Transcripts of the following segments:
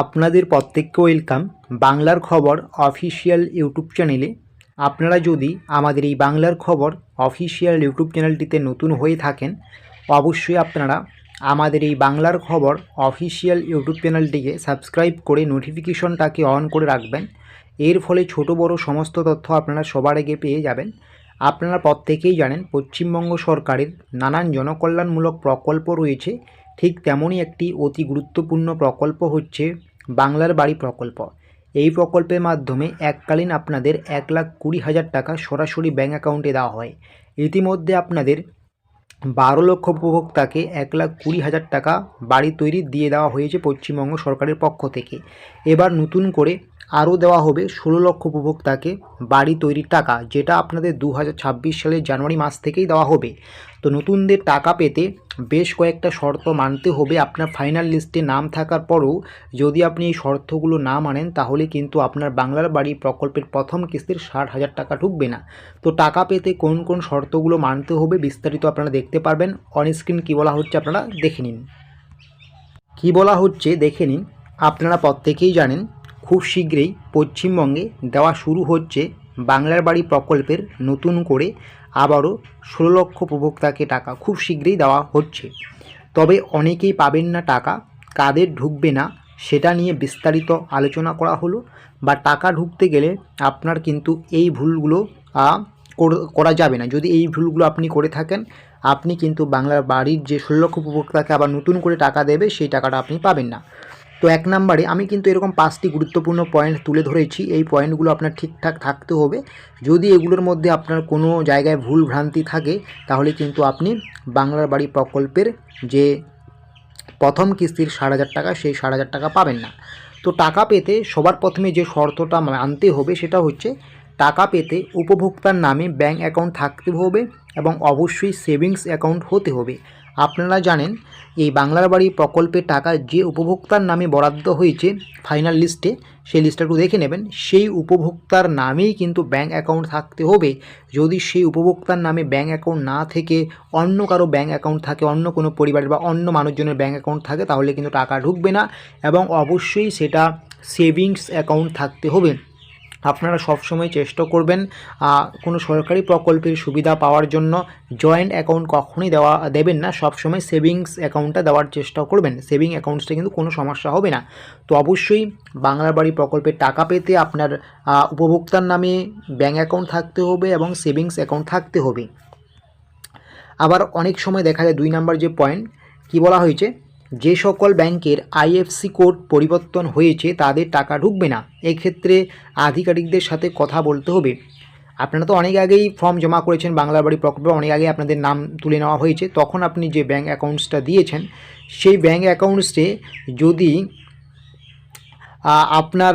আপনাদের প্রত্যেককে ওয়েলকাম বাংলার খবর অফিসিয়াল ইউটিউব চ্যানেলে আপনারা যদি আমাদের এই বাংলার খবর অফিসিয়াল ইউটিউব চ্যানেলটিতে নতুন হয়ে থাকেন, অবশ্যই আপনারা আমাদের এই বাংলার খবর অফিসিয়াল ইউটিউব চ্যানেলটিকে সাবস্ক্রাইব করে নোটিফিকেশনটাকে অন করে রাখবেন। এর ফলে ছোট, বড় সমস্ত তথ্য আপনারা সবার আগে পেয়ে যাবেন। আপনারা প্রত্যেকেই জানেন, পশ্চিমবঙ্গ সরকারের নানান জনকল্যাণমূলক প্রকল্প রয়েছে। ঠিক তেমনই একটি অতি গুরুত্বপূর্ণ প্রকল্প হচ্ছে বাংলার বাড়ি প্রকল্প। এই প্রকল্পের মাধ্যমে এককালীন আপনাদের এক লাখ কুড়ি হাজার টাকা সরাসরি ব্যাঙ্ক অ্যাকাউন্টে দেওয়া হয়। ইতিমধ্যে আপনাদের বারো লক্ষ উপভোক্তাকে এক লাখ কুড়ি হাজার টাকা বাড়ি তৈরি দিয়ে দেওয়া হয়েছে পশ্চিমবঙ্গ সরকারের পক্ষ থেকে। এবার নতুন করে আরও দেওয়া হবে ষোলো লক্ষ উপভোক্তাকে বাড়ি তৈরির টাকা, যেটা আপনাদের দু হাজার ছাব্বিশ সালের জানুয়ারি মাস থেকেই দেওয়া হবে। তো নতুনদের টাকা পেতে বেশ কয়েকটা শর্ত মানতে হবে আপনার ফাইনাল লিস্টে নাম থাকার পরও। যদি আপনি এই শর্তগুলো না মানেন, তাহলে কিন্তু আপনার বাংলার বাড়ি প্রকল্পের প্রথম কিস্তির ষাট হাজার টাকা ঢুকবে না। তো টাকা পেতে কোন কোন শর্তগুলো মানতে হবে বিস্তারিত আপনারা দেখতে পারবেন। অন স্ক্রিন কী বলা হচ্ছে আপনারা দেখে নিন। কী বলা হচ্ছে দেখে নিন। আপনারা প্রত্যেকেই জানেন খুব শীঘ্রই পশ্চিমবঙ্গে দেওয়া শুরু হচ্ছে বাংলার বাড়ি প্রকল্পের নতুন করে আবারও ষোলো লক্ষ উপভোক্তাকে টাকা খুব শীঘ্রই দেওয়া হচ্ছে। তবে অনেকেই পাবেন না টাকা, কাদের ঢুকবে না, সেটা নিয়ে বিস্তারিত আলোচনা করা হলো বা টাকা ঢুকতে গেলে আপনার কিন্তু এই ভুলগুলো করা যাবে না। যদি এই ভুলগুলো আপনি করে থাকেন, আপনি কিন্তু বাংলার বাড়ির যে ষোলো লক্ষ উপভোক্তাকে আবার নতুন করে টাকা দেবে, সেই টাকাটা আপনি পাবেন না। তো এক নম্বরে আমি কিন্তু এরকম পাঁচটি গুরুত্বপূর্ণ পয়েন্ট তুলে ধরেছি। এই পয়েন্টগুলো আপনার ঠিকঠাক থাকতে হবে। যদি এগুলোর মধ্যে আপনার কোনো জায়গায় ভুল ভ্রান্তি থাকে, তাহলে কিন্তু আপনি বাংলার বাড়ি প্রকল্পের যে প্রথম কিস্তির ষাট হাজার টাকা, সেই ষাট হাজার টাকা পাবেন না। তো টাকা পেতে সবার প্রথমে যে শর্তটা আনতে হবে, সেটা হচ্ছে টাকা পেতে উপভোক্তার নামে ব্যাঙ্ক অ্যাকাউন্ট থাকতে হবে এবং অবশ্যই সেভিংস অ্যাকাউন্ট হতে হবে। আপনারা জানেন, এই বাংলার বাড়ি প্রকল্পের টাকা যে উপভোক্তার নামে বরাদ্দ হয়েছে ফাইনাল লিস্টে সেই লিস্টটা একটু দেখে নেবেন। সেই উপভোক্তার নামেই কিন্তু ব্যাঙ্ক অ্যাকাউন্ট থাকতে হবে। যদি সেই উপভোক্তার নামে ব্যাঙ্ক অ্যাকাউন্ট না থেকে অন্য কারও ব্যাঙ্ক অ্যাকাউন্ট থাকে, অন্য কোনো পরিবারের বা অন্য মানুষজনের ব্যাঙ্ক অ্যাকাউন্ট থাকে, তাহলে কিন্তু টাকা ঢুকবে না এবং অবশ্যই সেটা সেভিংস অ্যাকাউন্ট থাকতে হবে। আপনারা সবসময় চেষ্টা করবেন কোনো সরকারি প্রকল্পের সুবিধা পাওয়ার জন্য জয়েন্ট অ্যাকাউন্ট কখনোই দেওয়া, দেবেন না, সবসময় সেভিংস অ্যাকাউন্টটা দেওয়ার চেষ্টা করবেন। সেভিং অ্যাকাউন্টসটা কিন্তু কোনো সমস্যা হবে না। তো অবশ্যই বাংলার বাড়ি প্রকল্পের টাকা পেতে আপনার উপভোক্তার নামে ব্যাঙ্ক অ্যাকাউন্ট থাকতে হবে এবং সেভিংস অ্যাকাউন্ট থাকতে হবে। আবার অনেক সময় দেখা যায় দুই নাম্বার যে পয়েন্ট কি বলা হয়েছে? যে সকল ব্যাংকের আইএফসি কোড পরিবর্তন হয়েছে, তাদের টাকা ঢুকবে না। এক্ষেত্রে আধিকারিকদের সাথে কথা বলতে হবে। আপনারা তো অনেক আগেই ফর্ম জমা করেছেন বাংলা বাড়ি প্রকল্পে অনেক আগে আপনাদের নাম তুলে নেওয়া হয়েছে। তখন আপনি যে ব্যাঙ্ক অ্যাকাউন্টসটা দিয়েছেন, সেই ব্যাঙ্ক অ্যাকাউন্টসে যদি আপনার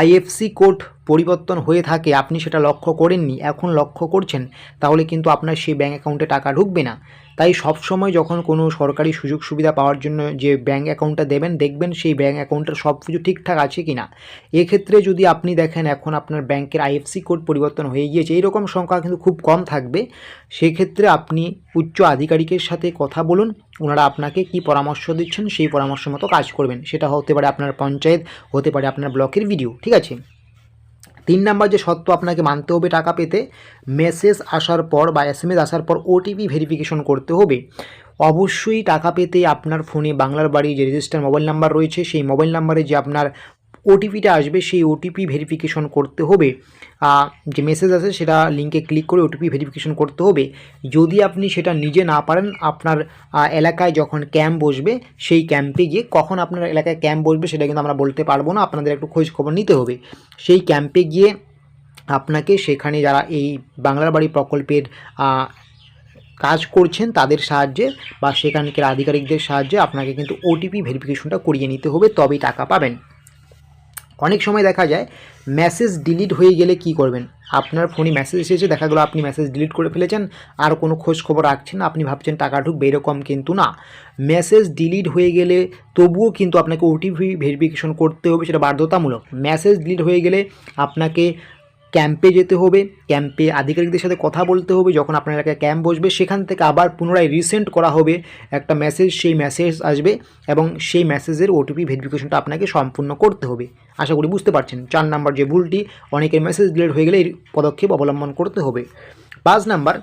আইএফসি কোড পরিবর্তন হয়ে থাকে, আপনি সেটা লক্ষ্য করেননি, এখন লক্ষ্য করছেন, তাহলে কিন্তু আপনার সেই ব্যাঙ্ক অ্যাকাউন্টে টাকা ঢুকবে না। তাই সবসময় যখন কোনো সরকারি সুযোগ সুবিধা পাওয়ার জন্য যে ব্যাঙ্ক অ্যাকাউন্টটা দেবেন, দেখবেন সেই ব্যাঙ্ক অ্যাকাউন্টের সব কিছু ঠিকঠাক আছে কি না এক্ষেত্রে যদি আপনি দেখেন এখন আপনার ব্যাংকের আইএফসি কোড পরিবর্তন হয়ে গিয়েছে, এইরকম সংখ্যা কিন্তু খুব কম থাকবে। সেক্ষেত্রে আপনি উচ্চ আধিকারিকের সাথে কথা বলুন, ওনারা আপনাকে কি পরামর্শ দিচ্ছেন সেই পরামর্শ মতো কাজ করবেন। সেটা হতে পারে আপনার পঞ্চায়েত, হতে পারে আপনার ব্লকের ভিডিও ঠিক আছে? তিন নাম্বার যে সত্য আপনাকে মানতে হবে টাকা পেতে মেসেজ আসার পর বা এস আসার পর ওটিপি ভেরিফিকেশন করতে হবে। অবশ্যই টাকা পেতে আপনার ফোনে বাংলার বাড়ি যে রেজিস্টার মোবাইল নাম্বার রয়েছে, সেই মোবাইল নাম্বারে যে আপনার ওটিপিটা আসবে, সেই ওটিপি ভেরিফিকেশন করতে হবে। যে মেসেজ আছে সেটা লিঙ্কে ক্লিক করে ওটিপি ভেরিফিকেশন করতে হবে। যদি আপনি সেটা নিজে না পারেন, আপনার এলাকায় যখন ক্যাম্প বসবে, সেই ক্যাম্পে গিয়ে কখন আপনার এলাকায় ক্যাম্প বসবে সেটা কিন্তু আমরা বলতে পারব না, আপনাদের একটু খোঁজ খবর নিতে হবে। সেই ক্যাম্পে গিয়ে আপনাকে সেখানে যারা এই বাংলার বাড়ি প্রকল্পের কাজ করছেন তাদের সাহায্যে বা সেখানকার আধিকারিকদের সাহায্যে আপনাকে কিন্তু ওটিপি ভেরিফিকেশনটা করিয়ে নিতে হবে, তবেই টাকা পাবেন। অনেক সময় দেখা যায় মেসেজ ডিলিট হয়ে গেলে কি করবেন? আপনার ফোনে মেসেজ এসেছে, দেখা গেলো আপনি মেসেজ ডিলিট করে ফেলেছেন, আর কোনো খোঁজ খবর রাখছেন আপনি ভাবছেন টাকা ঢুকবে, এরকম কিন্তু না। মেসেজ ডিলিট হয়ে গেলে তবুও কিন্তু আপনাকে ওটিপি ভেরিফিকেশন করতে হবে, সেটা বাধ্যতামূলক। মেসেজ ডিলিট হয়ে গেলে আপনাকে ক্যাম্পে যেতে হবে, ক্যাম্পে আধিকারিকদের সাথে কথা বলতে হবে, যখন আপনার এলাকায় ক্যাম্প বসবে, সেখান থেকে আবার পুনরায় রিসেন্ড করা হবে একটা মেসেজ সেই মেসেজ আসবে এবং সেই মেসেজের ওটিপি ভেরিফিকেশনটা আপনাকে সম্পূর্ণ করতে হবে। আশা করি বুঝতে পারছেন, চার নাম্বার যে ভুলটি, অনেকের মেসেজ ডিলেট হয়ে গেলে এই পদক্ষেপ অবলম্বন করতে হবে। পাঁচ নাম্বার,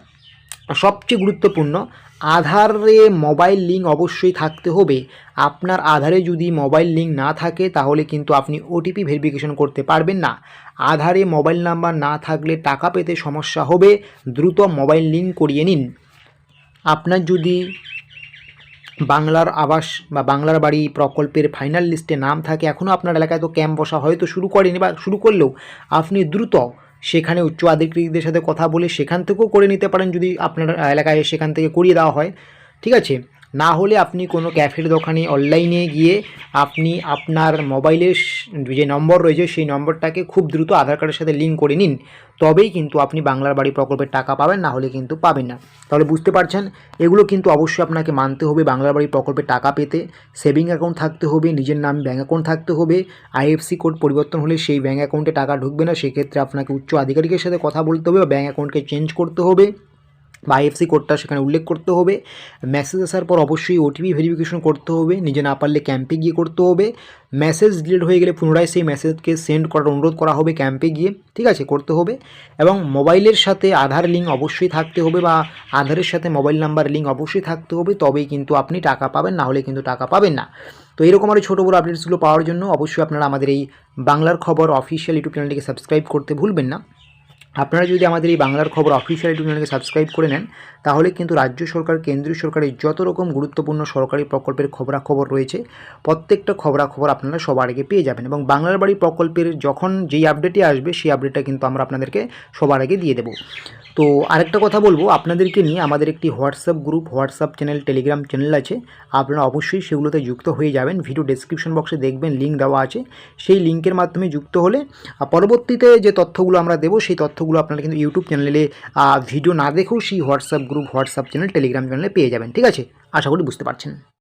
সবচেয়ে গুরুত্বপূর্ণ, আধারে মোবাইল লিঙ্ক অবশ্যই থাকতে হবে। আপনার আধারে যদি মোবাইল লিঙ্ক না থাকে, তাহলে কিন্তু আপনি ওটিপি ভেরিফিকেশন করতে পারবেন না। আধারে মোবাইল নাম্বার না থাকলে টাকা পেতে সমস্যা হবে, দ্রুত মোবাইল লিঙ্ক করিয়ে নিন। আপনার যদি বাংলার আবাস বা বাংলার বাড়ি প্রকল্পের ফাইনাল লিস্টে নাম থাকে এখনও আপনার এলাকায় তো ক্যাম্প বসা হয়তো শুরু করেনি বা শুরু করলেও আপনি দ্রুত সেখানে উচ্চ আধিকারিকদের সাথে কথা বলে সেখান থেকেও করে নিতে পারেন যদি আপনার এলাকায় সেখান থেকে করিয়ে দেওয়া হয়। ঠিক আছে? না হলে আপনি কোনো ক্যাফের দোকানে অনলাইনে গিয়ে আপনি আপনার মোবাইলের যে নম্বর রয়েছে সেই নম্বরটাকে খুব দ্রুত আধার কার্ডের সাথে লিঙ্ক করে নিন। তবেই কিন্তু আপনি বাংলার বাড়ি প্রকল্পের টাকা পাবেন, না হলে কিন্তু পাবেন না। তাহলে বুঝতে পারছেন? এগুলো কিন্তু অবশ্যই আপনাকে মানতে হবে বাংলার বাড়ি প্রকল্পের টাকা পেতে। সেভিং অ্যাকাউন্ট থাকতে হবে, নিজের নামে ব্যাঙ্ক অ্যাকাউন্ট থাকতে হবে। আইএফসি কোড পরিবর্তন হলে সেই ব্যাঙ্ক অ্যাকাউন্টে টাকা ঢুকবে না। সেক্ষেত্রে আপনাকে উচ্চ আধিকারিকের সাথে কথা বলতে হবে বা ব্যাঙ্ক অ্যাকাউন্টকে চেঞ্জ করতে হবে। বা আইএফসি কোডটা সেখানে উল্লেখ করতে হবে। মেসেজ আসার পর অবশ্যই ওটিপি ভেরিফিকেশন করতে হবে। নিজে না পারলে ক্যাম্পে গিয়ে করতে হবে। মেসেজ ডিলিট হয়ে গেলে পুনরায় সেই মেসেজকে সেন্ড করার অনুরোধ করা হবে ক্যাম্পে গিয়ে। ঠিক আছে, করতে হবে। এবং মোবাইলের সাথে আধার লিঙ্ক অবশ্যই থাকতে হবে বা আধারের সাথে মোবাইল নাম্বার লিঙ্ক অবশ্যই থাকতে হবে। তবেই কিন্তু আপনি টাকা পাবেন, না হলে কিন্তু টাকা পাবেন না। তো এরকম আরও ছোটো বড়ো আপডেটসগুলো পাওয়ার জন্য অবশ্যই আপনারা আমাদের এই বাংলার খবর অফিসিয়াল ইউটিউব চ্যানেলটিকে সাবস্ক্রাইব করতে ভুলবেন না। আপনারা যদি আমাদের এই বাংলার খবর অফিসিয়াল ইউটিউব চ্যানেলকে সাবস্ক্রাইব করে নেন, তাহলে কিন্তু রাজ্য সরকার, কেন্দ্রীয় সরকারের যত রকম গুরুত্বপূর্ণ সরকারি প্রকল্পের খবরাখবর রয়েছে, প্রত্যেকটা খবরাখবর আপনারা সবার আগে পেয়ে যাবেন এবং বাংলার বাড়ি প্রকল্পের যখন যেই আপডেটই আসবে, সেই আপডেটটা কিন্তু আমরা আপনাদেরকে সবার আগে দিয়ে দেবো। তো আরেকটা কথা বলব, আপনাদেরকে নিয়ে আমাদের একটি WhatsApp group, WhatsApp channel, Telegram channel আছে। আপনারা অবশ্যই সেগুলোতে যুক্ত হয়ে যাবেন। ভিডিও ডেসক্রিপশন বক্সে দেখবেন লিঙ্ক দেওয়া আছে। সেই লিঙ্কের মাধ্যমে যুক্ত হলে পরবর্তীতে যে তথ্যগুলো আমরা দেবো, সেই তথ্যগুলো আপনারা কিন্তু ইউটিউব চ্যানেলে ভিডিও না দেখেও সেই WhatsApp group, WhatsApp channel, Telegram চ্যানেলে পেয়ে যাবেন। ঠিক আছে? আশা করি বুঝতে পারছেন।